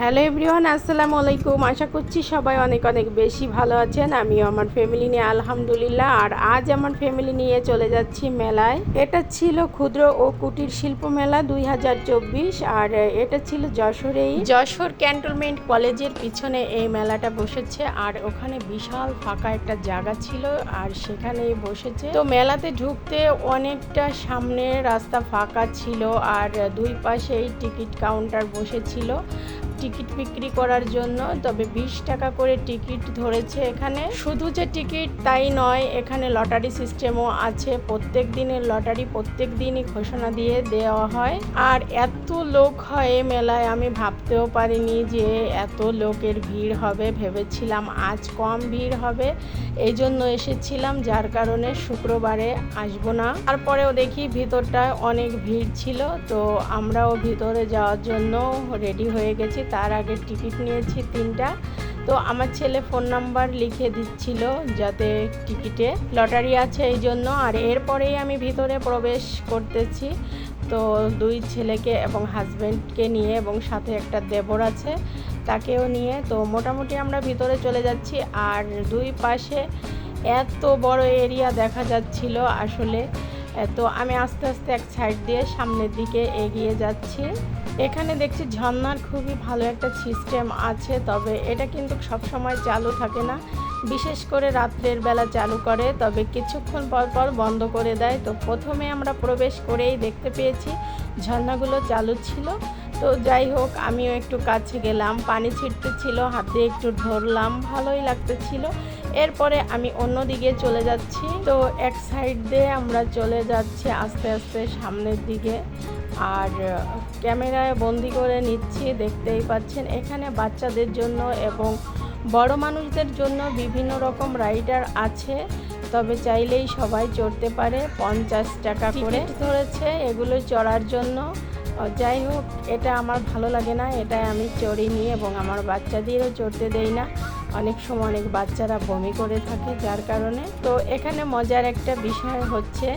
Hello everyone, আসসালামু আলাইকুম। আশা করছি সবাই অনেক অনেক বেশি ভালো আছেন। আমিও আমার ফ্যামিলি নিয়ে, আলহামদুলিল্লাহ। আর আজ আমার ফ্যামিলি নিয়ে চলে যাচ্ছি মেলায়। এটা ছিল ক্ষুদ্র ও কুটির শিল্প মেলা দুই হাজার চব্বিশ। আর এটা ছিল যশোরেই যশোর ক্যান্টনমেন্ট কলেজের পিছনে এই মেলাটা বসেছে। আর ওখানে বিশাল ফাঁকা একটা জায়গা ছিল, আর সেখানেই বসেছে। তো মেলাতে ঢুকতে অনেকটা সামনে রাস্তা ফাঁকা ছিল, আর দুই পাশেই টিকিট কাউন্টার বসেছিল। টিকিট বিক্রি করার জন্য, তবে বিশ টাকা করে টিকিট ধরেছে এখানে। শুধু যে টিকিট তাই নয়, এখানে লটারি সিস্টেমও আছে। প্রত্যেক দিনের লটারি প্রত্যেক দিনই ঘোষণা দিয়ে দেওয়া হয়। আর এত লোক হয় মেলায়, আমি ভাবতেও পারিনি যে এত লোকের ভিড় হবে। ভেবেছিলাম আজ কম ভিড় হবে এই জন্য এসেছিলাম। যার কারণে শুক্রবারে আসব না। তারপরেও দেখি ভিতরটায় অনেক ভিড় ছিল, তো আমরাও ভিতরে যাওয়ার জন্য রেডি হয়ে গেছি। তার আগে টিকিট নিয়েছি তিনটা। তো আমার ছেলে ফোন নাম্বার লিখে দিচ্ছিল যাতে টিকিটে লটারি আছে এই জন্য। আর এরপরেই আমি ভিতরে প্রবেশ করতেছি। তো দুই ছেলেকে এবং হাজব্যান্ডকে নিয়ে এবং সাথে একটা দেবর আছে, তাকেও নিয়ে। তো মোটামুটি আমরা ভিতরে চলে যাচ্ছি। আর দুই পাশে এত বড় এরিয়া দেখা যাচ্ছিল আসলে। তো আমি আস্তে আস্তে এক সাইড দিয়ে সামনের দিকে এগিয়ে যাচ্ছি। এখানে দেখছি ঝর্নার খুবই ভালো একটা সিস্টেম আছে, তবে এটা কিন্তু সব সময় চালু থাকে না। বিশেষ করে রাত্রের বেলা চালু করে, তবে কিছুক্ষণ পর পর বন্ধ করে দেয়। তো প্রথমে আমরা প্রবেশ করেই দেখতে পেয়েছি ঝর্ণাগুলো চালু ছিল। তো যাই হোক, আমিও একটু কাছে গেলাম, পানি ছিল, হাতে একটু ধরলাম, ভালোই লাগতেছিল। এরপরে আমি অন্য দিকে চলে যাচ্ছি। তো এক সাইড দিয়ে আমরা চলে যাচ্ছি আস্তে আস্তে সামনের দিকে। আর ক্যামেরায় বন্দি করে নিচ্ছি দেখতেই পাচ্ছেন। এখানে বাচ্চাদের জন্য এবং বড় মানুষদের জন্য বিভিন্ন রকম রাইডার আছে। তবে চাইলেই সবাই চড়তে পারে পঞ্চাশ টাকা করে। ধরেছে এগুলো চড়ার জন্য। যাই হোক এটা আমার ভালো লাগে না এটাই আমি চড়িনি এবং আমার বাচ্চাদেরও চড়তে দেই না। অনেক সময় অনেক বাচ্চারা বমি করে থাকে যার কারণে। তো এখানে মজার একটা বিষয় হচ্ছে,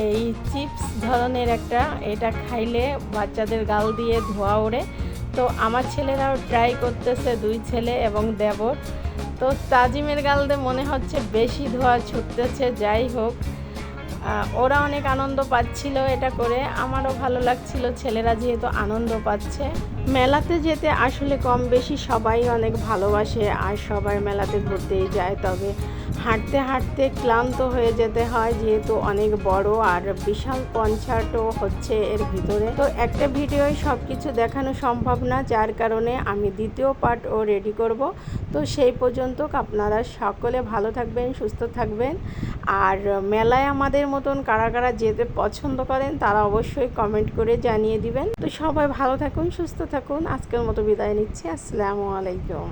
এই চিপস ধরনের একটা, এটা খাইলে বাচ্চাদের গাল দিয়ে ধোয়া ওড়ে। তো আমার ছেলেরাও ট্রাই করতেছে, দুই ছেলে এবং দেবর। তো তাজিমের গালদে মনে হচ্ছে বেশি ধোয়া ছুটতেছে, যাই হোক। ওরা অনেক আনন্দ পাচ্ছিল এটা করে। আমারও ভালো লাগছিল, ছেলেরা যেহেতু আনন্দ পাচ্ছে। মেলাতে যেতে আসলে কম বেশি সবাই অনেক ভালোবাসে, আর সবাই মেলাতে ঘুরতেই যায়। তবে হাঁটতে হাঁটতে ক্লান্ত হয়ে যেতে হয়, যেহেতু অনেক বড় আর বিশাল কনসার্টও হচ্ছে এর ভিতরে। তো একটা ভিডিওয় সব কিছু দেখানো সম্ভব না, যার কারণে আমি দ্বিতীয় পার্টও রেডি করব। তো সেই পর্যন্ত আপনারা সকলে ভালো থাকবেন, সুস্থ থাকবেন। আর মেলায় আমাদের মতন কারা কারা যেতে পছন্দ করেন, তারা অবশ্যই কমেন্ট করে জানিয়ে দিবেন। তো সবাই ভালো থাকুন, সুস্থ থাকুন আজকের মতো বিদায় নিচ্ছি আসসালামু আলাইকুম।